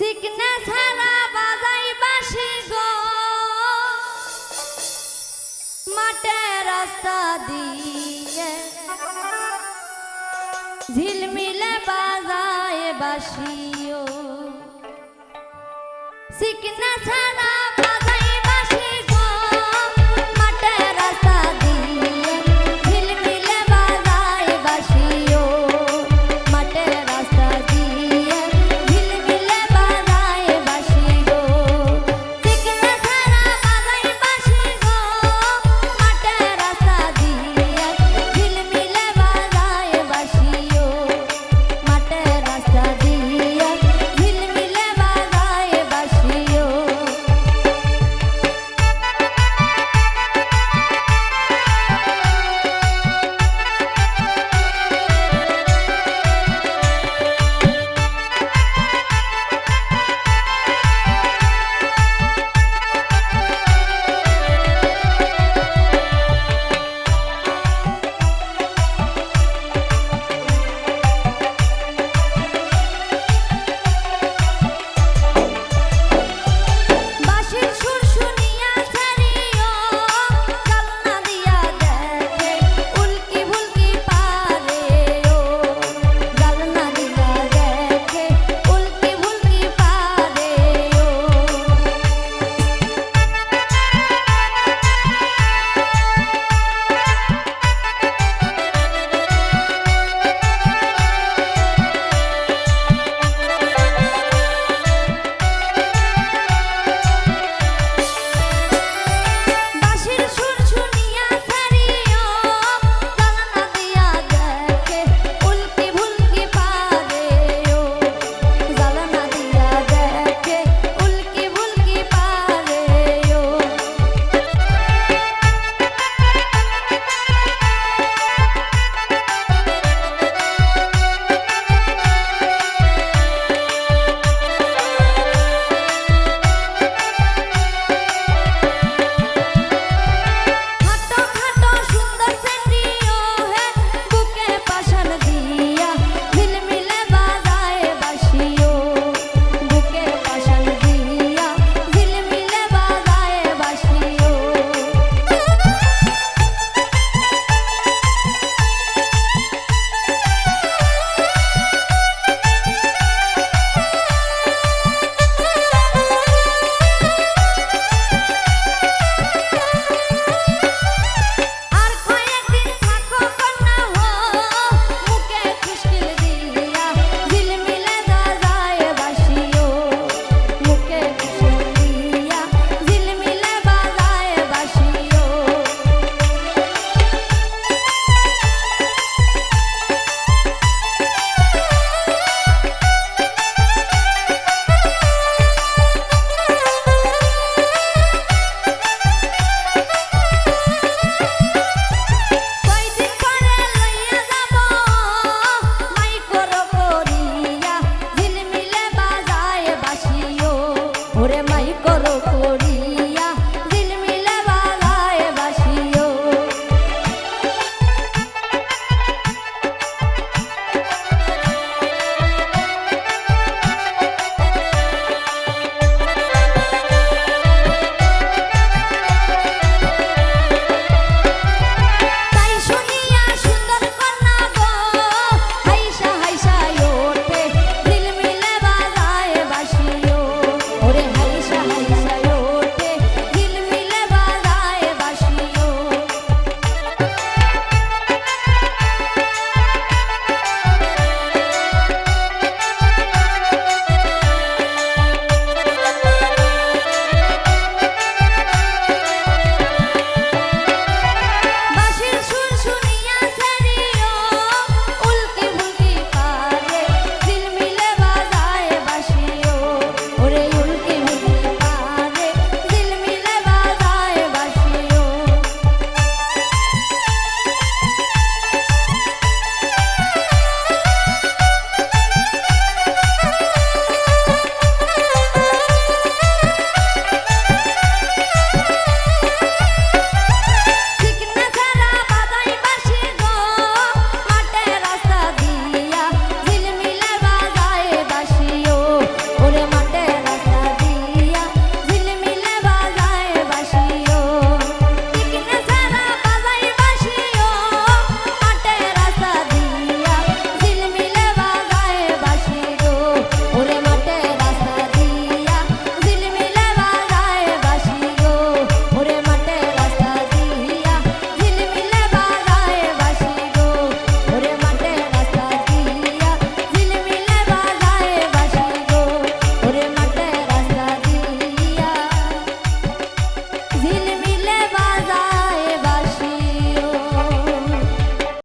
চিকনা ছাড়া বাজাই বাসি গো মাঠে রাস্তা দিয়ে ঝিলমিলে বাজায় বাসিও সিকনা ছাড়া ওরে মাই করো করি।